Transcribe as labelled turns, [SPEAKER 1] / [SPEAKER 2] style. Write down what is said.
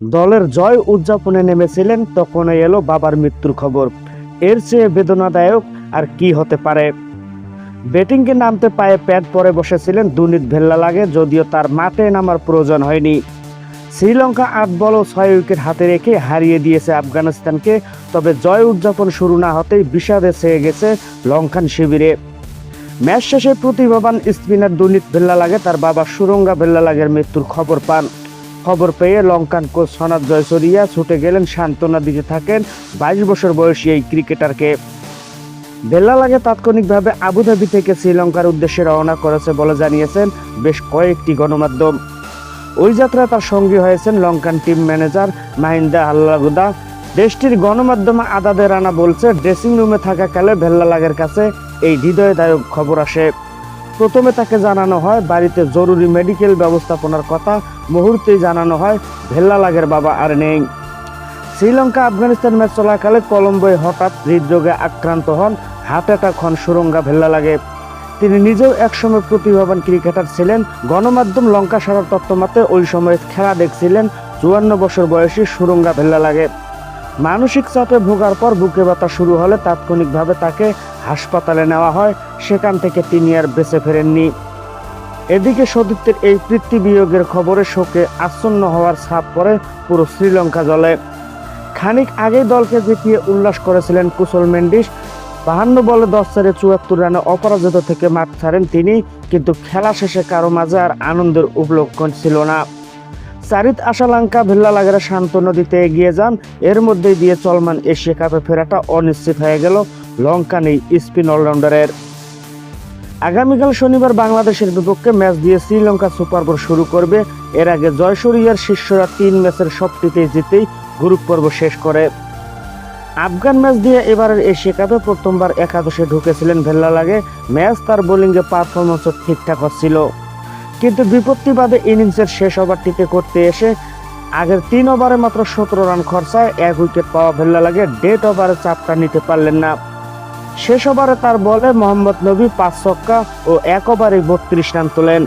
[SPEAKER 1] দলের জয় উদযাপনে নেমেছিলেন, তখনই এলো বাবার মৃত্যুর খবর। এর চেয়ে বেদনাদায়ক আর কি হতে পারে? ব্যাটিংকে নামতে পায়ে প্যাড পরে বসেছিলেন দুনিত ভেল্লা লাগে, যদিও তার মাঠে নামার প্রয়োজন হয়নি। শ্রীলঙ্কা আট বল ও ছয় উইকেট হাতে রেখে হারিয়ে দিয়েছে আফগানিস্তানকে, তবে জয় উদযাপন শুরু না হতেই বিষাদে ছেয়ে গেছে লঙ্কান শিবিরে। ম্যাচ শেষে প্রতিভাবান স্পিনার দুনিত ভেল্লা লাগে, তার বাবা সুরঙ্গা ভেল্লা লাগের মৃত্যুর খবর পান। খবর পেয়ে লঙ্কান কোচ সনাত জয়সরিয়া ছুটে গেলেন, সান্ত্বনা দিতে থাকেন বাইশ বছর বয়সী এই ক্রিকেটারকে। ভেল্লা লাগে তাৎক্ষণিকভাবে আবুধাবি থেকে শ্রীলঙ্কার উদ্দেশ্যে রওনা করেছে বলে জানিয়েছেন বেশ কয়েকটি গণমাধ্যম। ওই যাত্রায় তার সঙ্গী হয়েছেন লঙ্কান টিম ম্যানেজার মাহিন্দা আল্লাগুদা দেশটির গণমাধ্যম আদাদে রানা বলছে ড্রেসিং রুমে থাকাকালে ভেল্লা লাগের কাছে এই হৃদয়দায়ক খবর আসে। প্রথমে তাকে জানানো হয়, বাড়িতে জরুরি মেডিকেল ব্যবস্থাপনার কথা। মুহূর্তেই জানানো হয়, ভেল্লা লাগের বাবা আর নেই। শ্রীলঙ্কা, আফগানিস্তান ম্যাচ চলাকালে কলম্বোয় হঠাৎ হৃদরোগে আক্রান্ত হন, হার্ট হন সুরঙ্গা ভেল্লা লাগে। তিনি নিজেও একসময় প্রতিভাবান ক্রিকেটার ছিলেন। গণমাধ্যম লঙ্কা সারার তত্ত্বমতে ওই সময় খেলা দেখছিলেন, চুয়ান্ন বছর বয়সী সুরঙ্গা ভেল্লা লাগে। মানসিক চাপে ভোগার পর বুকে ব্যথা শুরু হলে তাৎক্ষণিকভাবে তাকে হাসপাতালে নেওয়া হয়। সেখান থেকে তিনি আর বেঁচে ফেরেননি। এদিকে সতীর্থের এই পিতৃবিয়োগের খবরে শোকে আচ্ছন্ন হওয়ার ছাপ পড়ে পুরো শ্রীলঙ্কা জলে। খানিক আগেই দলকে জিতিয়ে উল্লাস করেছিলেন কুশল মেন্ডিস। বাহান্ন বলে দশ চারে চুয়াত্তর রানে অপরাজিত থেকে মাঠ ছাড়েন তিনি, কিন্তু খেলা শেষে কারও মাঝে আর আনন্দের উপলক্ষণ ছিল না। চারিত আশালাঙ্কা ভেল্লা লাগারে সান্ত্বনা দিতে এগিয়ে যান। এর মধ্যেই দিয়ে চলমান এশিয়া কাপে ফেরাটা অনিশ্চিত হয়ে গেল লঙ্কা নেই স্পিন অলরাউন্ডারের। আগামীকাল শনিবার বাংলাদেশের বিপক্ষে ম্যাচ দিয়ে শ্রীলঙ্কা সুপার বোল শুরু করবে। এর আগে জয়সুরিয়ার শিষ্যরা তিন ম্যাচের সবটিতেই জিতেই গ্রুপ পর্ব শেষ করে। আফগান ম্যাচ দিয়ে এবারের এশিয়া কাপে প্রথমবার একাদশে ঢুকেছিলেন ভেল্লা লাগে। ম্যাচ তার বোলিংয়ে পারফরমেন্সও ঠিকঠাক হচ্ছিল। কিন্তু বিপত্তিবাদে ইনিংসের শেষ ওভারটিতে করতে এসে আগের তিন ওভারে মাত্র সতেরো রান খরচায় এক উইকেট পাওয়া ভেল্লা লাগে। ডেট ওভারে চাপটা নিতে পারলেন না। শেষ ওভারে তার বলে মোহাম্মদ নবী পাঁচ ছক্কা ও এক ওভারে বত্রিশ রান তোলেন।